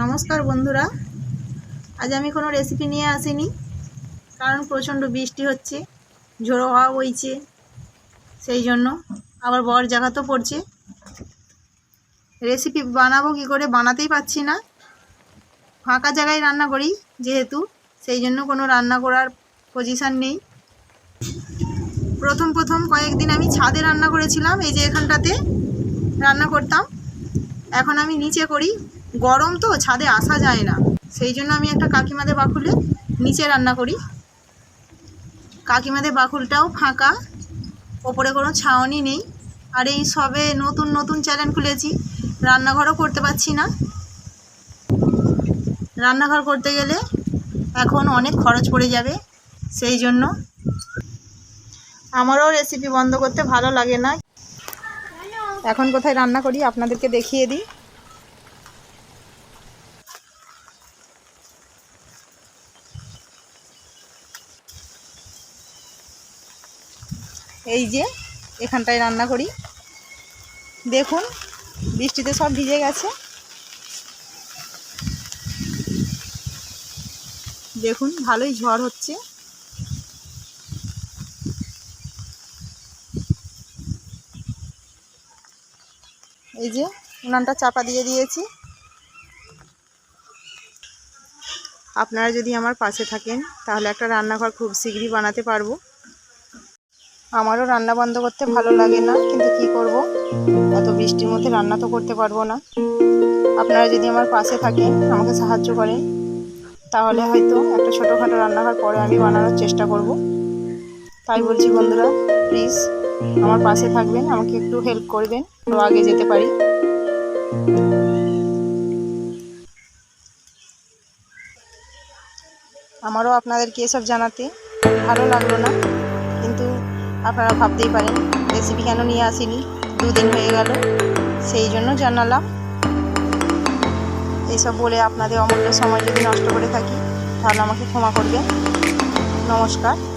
নমস্কার বন্ধুরা। আজ আমি কোনো রেসিপি নিয়ে আসিনি, কারণ প্রচণ্ড বৃষ্টি হচ্ছে, ঝোড়ো হাওয়া বইছে, সেই জন্য আবার বর জায়গাতেও পড়ছে। রেসিপি বানাবো কি করে বানাতেই পাচ্ছি না। ফাঁকা জায়গায় রান্না করি যেহেতু, সেই জন্য কোনো রান্না করার পজিশান নেই। প্রথম প্রথম কয়েকদিন আমি ছাদে রান্না করেছিলাম, এই যে এখানটাতে রান্না করতাম। এখন আমি নিচে করি গরম তো, ছাদে আসা যায় না। সেই জন্য আমি একটা কাকিমাদের বাকুলে নিচে রান্না করি। কাকিমাদের বাকুলটাও ফাঁকা, ওপরে কোনো ছাউনি নেই। আর এই সবে নতুন নতুন চ্যানেল খুলেছি, রান্নাঘরও করতে পারছি না। রান্নাঘর করতে গেলে এখন অনেক খরচ পড়ে যাবে, সেই জন্য আমারও রেসিপি বন্ধ করতে ভালো লাগে না। এখন কোথায় রান্না করি আপনাদেরকে দেখিয়ে দিই। এই যে, এখানটায় রান্না করি। দেখুন, বৃষ্টিতে সব ভিজে গেছে। দেখুন, ভালোই ঝড় হচ্ছে। এই যে, উনানটা চাপা দিয়ে দিয়েছি। আপনারা যদি আমার পাশে থাকেন, তাহলে একটা রান্নাঘর খুব শীঘ্রই বানাতে পারব। আমারও রান্না বন্ধ করতে ভালো লাগে না, কিন্তু কি করব? এত বৃষ্টির মধ্যে রান্না তো করতে পারব না। আপনারা যদি আমার পাশে থাকেন, আমাকে সাহায্য করেন, তাহলে হয়তো একটা ছোটোখাটো রান্নাঘর পরে আমি বানানোর চেষ্টা করব। তাই বলছি বন্ধুরা প্লিজ আমার পাশে থাকবেন, আমাকে একটু হেল্প করবেন আরও আগে যেতে পারি। আমারও আপনাদেরকে এসব জানাতে ভালো লাগল না। আপনারা ভাবতেই পারেন রেসিপি কেন নিয়ে আসিনি? দুদিন হয়ে গেল, সেই জন্য জানালাম। এইসব বলে আপনাদের অমূল্য সময় যদি নষ্ট করে থাকি, তাহলে আমাকে ক্ষমা করবেন। নমস্কার।